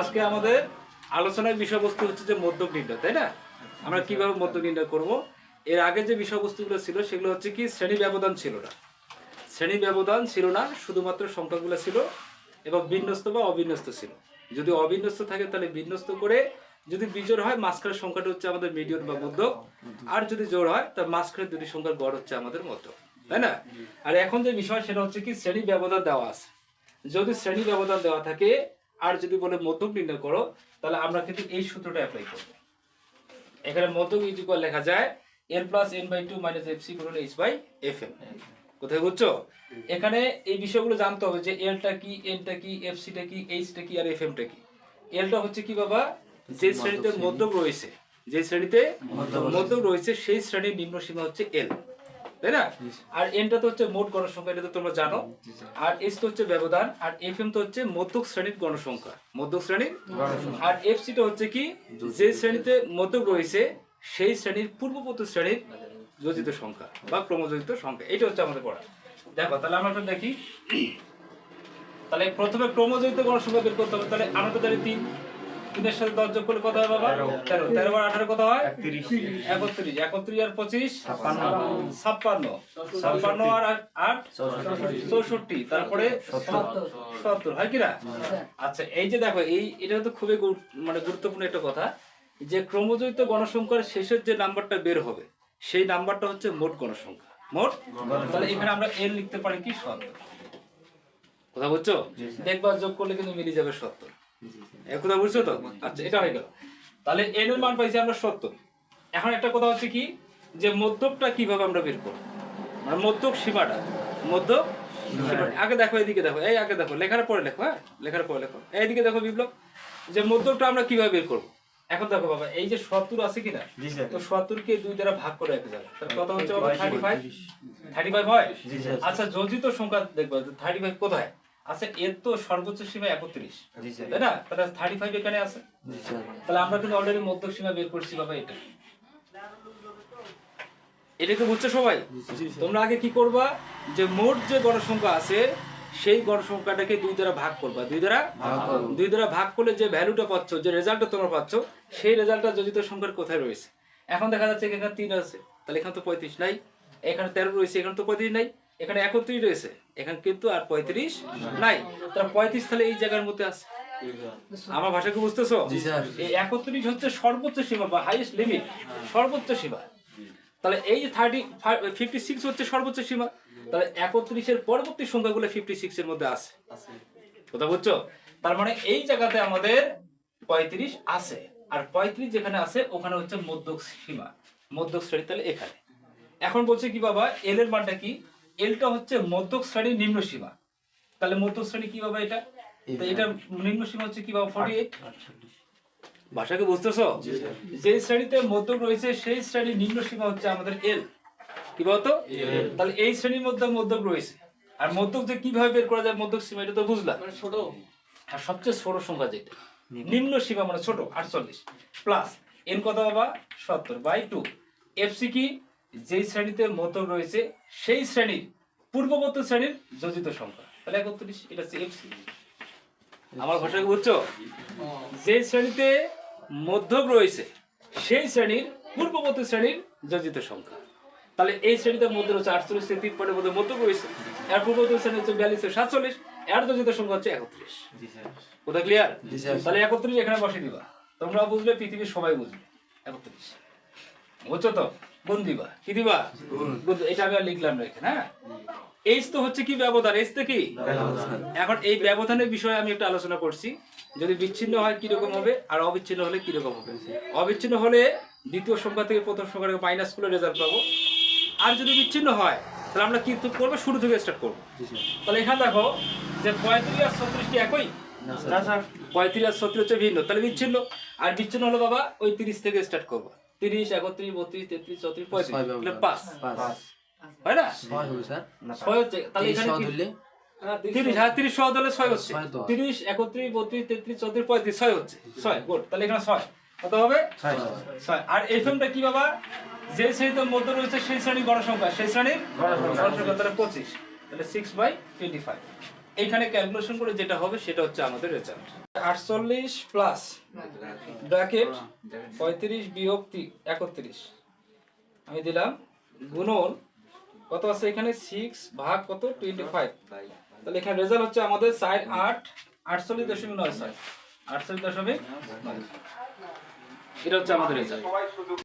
আজকে আমাদের আলোচনার বিষয়বস্তু হচ্ছে যে মধ্যক নির্ণয় তাই না? আমরা কীভাবে মধ্যক নির্ণয় করব? এর আগে যে বিষয়বস্তুগুলো ছিল, সেগুলো হচ্ছে কি, শ্রেণি ব্যবধান ছিল না। শ্রেণি ব্যবধান ছিল না, শুধুমাত্র সংখ্যাগুলো ছিল এবং বিন্যস্ত বা অবিন্যস্ত ছিল। যদি অবিন্যস্ত থাকে, তাহলে বিন্যস্ত করে যদি বিজোড় হয়, মাঝখানের সংখ্যাটা হচ্ছে আমাদের মিডিয়ন বা মধ্যক আর যদি জোড় হয়, তার মাঝখানের দুটি সংখ্যার গড় হচ্ছে আমাদের মধ্যক তাই না? আর এখন যে বিষয়, সেটা হচ্ছে কি, শ্রেণি ব্যবধান দেওয়া আছে। যদি শ্রেণি ব্যবধান দেওয়া থাকে আর যদি বলে মধ্যক নির্ণয় করো তাহলে আমরা কিন্তু এই সূত্রটা অ্যাপ্লাই করব। এখানে মধ্যক ইজ ইকুয়াল লেখা যায় N plus N by two minus F C গুণন এইচ বাই এফ এম কোথায় বুঝছ এখানে এই বিষয়গুলো জানতে হবে যে এলটা কি এনটা কি এফ সিটা কি এইচটা কি আর এফ এমটা কি। এলটা হচ্ছে কি বাবা? যে শ্রেণীতে মধ্যক রয়েছে যে শ্রেণীতে মধ্যক রয়েছে সেই শ্রেণির নিম্ন সীমা হচ্ছে এল তাই না? আর এনটা তো হচ্ছে মোট গণসংখ্যা এটা তো তোমরা জানো। আর এস তো হচ্ছে ব্যবধান আর এফ এম তো হচ্ছে মধ্যক শ্রেণির গণসংখ্যা। মধ্যক শ্রেণির আর এফ সিটা হচ্ছে কি? যে শ্রেণীতে মধ্যক রয়েছে সেই শ্রেণির পূর্ববর্তী শ্রেণির যোজিত সংখ্যা বা ক্রমযোজিত সংখ্যা। এটা হচ্ছে আমাদের পড়া। দেখো তাহলে আমরা একটু দেখি। তাহলে প্রথমে ক্রমযোজিত গণসংখ্যা বের করতে হবে। তাহলে আমরা তো জানি তিন। তিনের সাথে দশ যোগ করলে কত হয় বাবা? তেরো। তেরো। বার আঠারো কত হয়? একত্রিশ। একত্রিশ। আর পঁচিশ? ছাপ্পান্ন। ছাপ্পান্ন। আর আট? চৌষট্টি। তারপরে সত্তর। হয় কিনা আচ্ছা এই যে দেখো এই এটা তো খুবই মানে গুরুত্বপূর্ণ একটা কথা যে ক্রমজয়িত গণসংখ্যার শেষের যে নাম্বারটা বের হবে সেই নাম্বারটা হচ্ছে মোট গণসংখ্যা। মোট? তাহলে এখানে আমরা এল লিখতে পারি কি? সত্তর। কথা বুঝছ? দেখবা যোগ করলে কিন্তু মিলে যাবে সত্তর। কথা বুঝছ তো? আচ্ছা এটা হয়ে গেল। তাহলে এন এর মান পাইছি আমরা সত্তর। এখন একটা কথা হচ্ছে কি? যে মধ্যকটা কীভাবে আমরা বের করব? মানে মধ্যক সীমাটা। মধ্যক আগে দেখো এদিকে দেখো। এই আগে দেখো। লেখার পরে লেখো হ্যাঁ? লেখার পরে লেখো। এইদিকে দেখো বিপ্লব। যে মধ্যকটা আমরা কীভাবে বের করব? এখন দেখো বাবা এই যে সত্তর আছে কিনা? তো সত্তরকে দুই দ্বারা ভাগ করে রেখে যাবে তাহলে কত হচ্ছে বাবা থার্টি ফাইভ থার্টি ফাইভ হয়? জি স্যার। আচ্ছা যোজিত সংখ্যা দেখব থার্টি ফাইভ কোথায়? আচ্ছা এর তো সর্বোচ্চ সীমা একত্রিশ। তাই না? তাহলে থার্টি ফাইভ এখানে আছে। তাহলে আমরা কিন্তু অলরেডি মধ্যক সীমা বের করছি বাবা এটা। এটা কি বুঝছ সবাই? তোমরা আগে কি করবা? যে মোট যে গণসংখ্যা আছে সেই গণসংখ্যাটাকে দুই দ্বারা ভাগ করবা। দুই দ্বারা ভাগ দুই দ্বারা ভাগ করলে যে ভ্যালুটা পাচ্ছ যে রেজাল্টটা তোমরা পাচ্ছ সেই রেজাল্টটা যোজিত সংখ্যার কোথায় রয়েছে? এখন দেখা যাচ্ছে এখানে তিন আছে। তাহলে এখানে তো পঁয়ত্রিশ নাই। এখানে তেরো রয়েছে এখানে তো পঁয়ত্রিশ নাই। এখানে একত্রিশ রয়েছে। এখানে কিন্তু আর পঁয়ত্রিশ নাই। তাহলে পঁয়ত্রিশ তাহলে এই জায়গার মধ্যে আছে। আমার ভাষা কি বুঝতেছো? এই একত্রিশ হচ্ছে সর্বোচ্চ সীমা বা হাইয়েস্ট লিমিট সর্বোচ্চ সীমা। তাহলে এই যে থার্টি ফিফটি সিক্স হচ্ছে সর্বোচ্চ সীমা। তাহলে একত্রিশের পরবর্তী সংখ্যাগুলো ফিফটি সিক্স এর মধ্যে আছে। কথা বুঝছ? তার মানে এই জায়গাতে আমাদের পঁয়ত্রিশ আছে। আর পঁয়ত্রিশ যেখানে আছে ওখানে হচ্ছে মধ্যক সীমা। মধ্যক শ্রেণি তাহলে এখানে। এখন বলছে কি বাবা এল এর মানটা কি? এলটা হচ্ছে মধ্যক শ্রেণির নিম্ন সীমা। তাহলে মধ্যক শ্রেণি কি বাবা এটা? তো এটা নিম্ন সীমা হচ্ছে কি বাবা ফর্টি এইট ভাষাকে বুঝতেছো? যে শ্রেণীতে মধ্যক রয়েছে সেই শ্রেণির নিম্ন সীমা হচ্ছে আমাদের এল কি বলতো? তাহলে এই শ্রেণির মধ্যে মধ্যক রয়েছে। আর মধ্যক যে কীভাবে বের করা যায় মধ্যক সীমা এটা তো বুঝলা? ছোট। আর সবচেয়ে ছোট সংখ্যা যেটা। নিম্ন। সীমা মানে ছোট আটচল্লিশ। প্লাস এন কত বাবা সত্তর বাই টু এফসি কি? যেই শ্রেণীতে মধ্যক রয়েছে সেই শ্রেণির পূর্ববর্তী শ্রেণির যোজিত সংখ্যা। তাহলে একত্রিশ এটা হচ্ছে আমার ভাষাকে বুঝছ? যে শ্রেণীতে মধ্যক রয়েছে সেই শ্রেণির পূর্ববর্তী শ্রেণির যোজিত সংখ্যা। তাহলে এই শ্রেণীতে মধ্যে রয়েছে আটচল্লিশ থেকে মধ্যে মধ্যক রয়েছে। এর পূর্ববর্তী শ্রেণি হচ্ছে বিয়াল্লিশ সাতচল্লিশ এর যোজিত সংখ্যা হচ্ছে একত্রিশ। কোথায় ক্লিয়ার তাহলে একত্রিশ এখানে বসে দিবা তোমরা বুঝবে পৃথিবীর সবাই বুঝবে। একত্রিশ। বুঝছ তো? গুণ দিবা। কি দিবা? এটা আমি আর লিখলাম না এখানে হ্যাঁ? এইচ তো হচ্ছে কি ব্যবধান? এইচ তো কি? এখন এই ব্যবধানের বিষয়ে আমি একটু আলোচনা করছি। যদি বিচ্ছিন্ন হয় কীরকম হবে? আর অবিচ্ছিন্ন হলে কীরকম হবে? অবিচ্ছিন্ন হলে দ্বিতীয় সংখ্যা থেকে প্রথম সংখ্যা মাইনাস করে রেজাল্ট পাবো। আর যদি বিচ্ছিন্ন হয় তাহলে আমরা কি করব? শুরু থেকে স্টার্ট করব। তাহলে এখানে দেখো যে পঁয়ত্রিশ আর ছত্রিশ কি একই? পঁয়ত্রিশ আর ছত্রিশ হচ্ছে ভিন্ন। তাহলে বিচ্ছিন্ন। আর বিচ্ছিন্ন হলো বাবা ওই তিরিশ থেকে স্টার্ট করব। তিরিশ একত্রিশ বত্রিশ তেত্রিশ চৌত্রিশ পঁয়ত্রিশ। ছয় তাহলে পাঁচ। হয় না? ছয় হবে স্যার। ছয় হচ্ছে তাহলে এখানে ধরলে তিরিশ হ্যাঁ তিরিশ সহ হলে ছয় হচ্ছে তিরিশ একত্রিশ বত্রিশ তেত্রিশ চৌত্রিশ পঁয়ত্রিশ ছয় হচ্ছে। ছয় গুড। তাহলে এখানে ছয়। কত হবে? ছয়। আর এই ফিল্মটা কি বাবা? যে শ্রেণীতে মধ্যে রয়েছে সেই শ্রেণির গণসংখ্যা সেই শ্রেণির গণসংখ্যা তাহলে পঁচিশ। তাহলে সিক্স বাই টোয়েন্টি ফাইভ এইখানে ক্যালকুলেশন করে যেটা হবে সেটা হচ্ছে আমাদের রেজাল্ট আটচল্লিশ প্লাস ব্র্যাকেট পঁয়ত্রিশ বিয়োগ একত্রিশ। আমি দিলাম গুণন কত আছে এখানে? সিক্স ভাগ কত? টোয়েন্টি ফাইভ তাহলে এখানে রেজাল্ট হচ্ছে আমাদের সাইড আট আটচল্লিশ দশমিক নয় ছয় আটচল্লিশ দশমিক এটা হচ্ছে আমাদের রেজাল্ট